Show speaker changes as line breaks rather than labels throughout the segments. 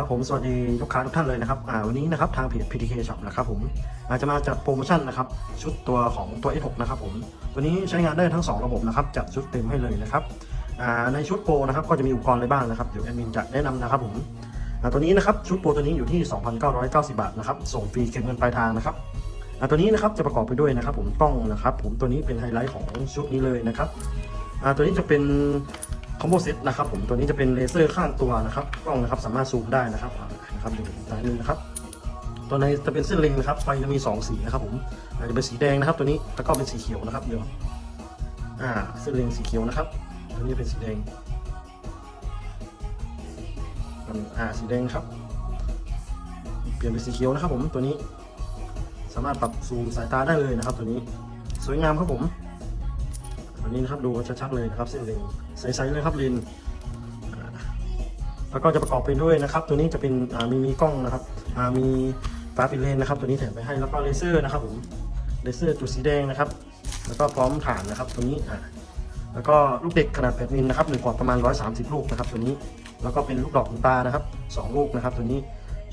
ครับผมสวัสดีลูกค้าทุกท่านเลยนะครับอ่าวันนี้นะครับทางเพจ PTK Shop นะครับผมอาจจะมาจัดโปรโมชั่นนะครับชุดตัวของตัว S6 นะครับผมตัวนี้ใช้งานได้ทั้ง 2 ระบบนะครับจัดชุดเต็มให้เลยนะครับอ่าในชุดโปรนะครับก็จะมีอุปกรณ์อะไรบ้างนะครับเดี๋ยวแอดมินจะแนะนำนะครับผมอ่าตัวนี้นะครับชุดโปรตัวนี้อยู่ที่ 2,990 บาทนะครับส่งฟรีเก็บเงินปลายทางนะครับอ่าตัวนี้นะครับจะประกอบไปด้วยนะครับ ผมกล้องนะครับ ผมตัวนี้เป็นไฮไลท์ของชุดนี้เลยนะครับอ่าตัวนี้จะเป็น คอมโบเซตนะครับผมตัวนี้จะเป็นเลเซอร์ข้างตัวนะครับกล้องนะครับสามารถซูมได้นะครับนะครับดูซ้ายมือนะครับตัวในจะเป็นเส้นเล็งนะครับไฟจะมี2สีนะครับผมอาจจะเป็นสีแดงนะครับ ตัวนี้แล้วก็เป็นสีเขียวนะครับเดี๋ยวอ่าเส้นเล็งสีเขียวนะครับตัวนี้เป็นสีแดงอ่าสีแดงครับ เปลี่ยนเป็นสีเขียวนะครับผมตัวนี้ สามารถปรับซูมสายตาได้เลยนะครับ ตัวนี้ สวยงามครับผม อันนี้นะครับดูชัดๆเลยนะครับเส้นเลนใสๆเลยครับเลนแล้วก็จะประกอบไปด้วยนะครับ ตัวนี้จะเป็นมีมีกล้องนะครับมีฟ้าปิดเลนนะครับ ตัวนี้แถมไปให้แล้วก็เลเซอร์นะครับผมเลเซอร์จุดสีแดงนะครับ แล้วก็พร้อมฐานนะครับตัวนี้อ่าแล้วก็ลูกเด็กขนาด8มิลนะครับหนึ่งขวดประมาณ 130 ลูกนะครับ ตัวนี้แล้วก็เป็นลูกดอกขนตานะครับสองลูกนะครับ ตัวนี้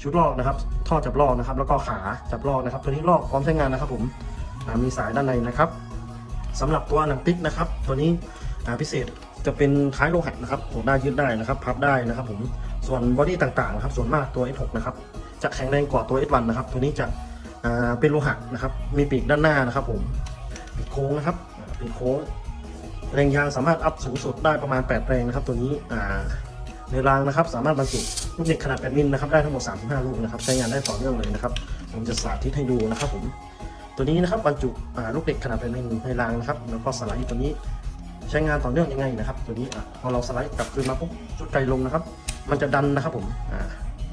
ชุดลอกนะครับท่อจับลอกนะครับ แล้วก็ขาจับลอกนะครับ ตัวนี้ลอกพร้อมใช้งานนะครับ ผมมีสายด้านในนะครับ สำหรับตัวหนังติ๊กนะครับ ตัวนี้พิเศษจะเป็นท้ายโลหะนะครับโหได้ยืดได้นะครับ พับได้นะครับผมส่วนบอดี้ต่างๆนะครับ ส่วนมากตัว S6 นะครับจะแข็งแรงกว่าตัว S1 นะครับ ตัวนี้จะเป็นโลหะนะครับ มีปีกด้านหน้านะครับผมปีกโค้งนะครับปีกโค้งแรงยางสามารถอัพสูงสุดได้ประมาณ 8 แรงนะครับ ตัวนี้ในรางนะครับ สามารถบรรจุลูกเด็กขนาด8มิลนะครับได้ทั้งหมด 35 ลูกนะครับ ใช้งานได้ต่อเนื่องเลยนะครับ ผมจะสาธิตให้ดูนะครับผม ตัวนี้นะครับบรรจุลูกเด็กขนาดเป็นในรางนะครับแล้วก็สไลด์ตัวนี้ใช้งานต่อเนื่องยังไงนะครับ ตัวนี้พอเราสไลด์กลับคืนมาปุ๊บชุดไกลลงนะครับ มันจะดันนะครับผม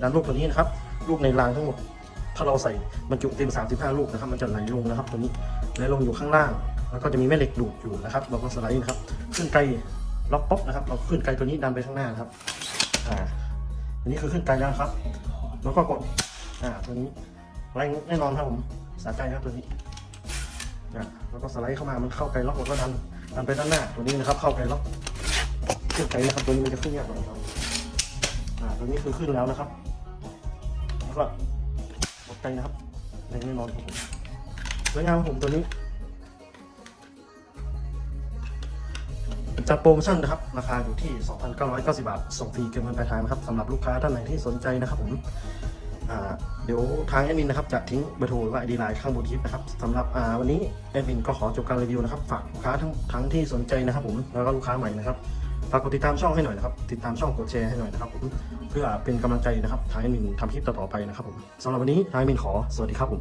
ดันลูกตัวนี้นะครับลูกในรางทั้งหมด ถ้าเราใส่บรรจุเต็ม 35 ลูกนะครับ มันจะไหลลงนะครับ ตัวนี้ไหลลงอยู่ข้างล่าง แล้วก็จะมีแม่เหล็กดูดอยู่นะครับ เราก็สไลด์นะครับขึ้นไกลล็อกป๊อปนะครับ เราขึ้นไกลตัวนี้ดันไปข้างหน้านครับอ่าอันนี้คือขึ้นไกลแล้วครับ แล้วก็กดอ่าตัวนี้แรงแน่นอนครับผม สาใจครับตัวนี้อะแล้วก็สไลด์เข้ามามันเข้าไกลล็อกแล้วก็ดันดันไปด้านหน้าตัวนี้นะครับ เข้าไกลล็อกขึ้นไกลนะครับตัวนี้มันจะขึ้นยากหน่อยครับอ่าตัวนี้คือขึ้นแล้วนะครับแล้วก็กดไกลนะครับแรงแน่นอนครับผมสวยงามครับผมตัวนี้จัดโปรโมชั่นนะครับ ราคาอยู่ที่ 2,990 บาท ส่งฟรีเก็บเงินปลายทางนะครับสำหรับลูกค้าท่านไหนที่สนใจนะครับผม เดี๋ยวทางแอดมินนะครับจะทิ้งเบอร์โทรหรือว่าไอดีไลน์ข้างบนคลิปนะครับสำหรับวันนี้แอดมินก็ขอจบการรีวิวนะครับฝากลูกค้าทั้งทั้งที่สนใจนะครับผมแล้วก็ลูกค้าใหม่นะครับฝากกดติดตามช่องให้หน่อยนะครับ ติดตามช่องกดแชร์ให้หน่อยนะครับผมเพื่อเป็นกำลังใจนะครับทางแอดมินทำคลิปต่อๆไปนะครับผมสำหรับวันนี้ทางแอดมินขอสวัสดีครับผม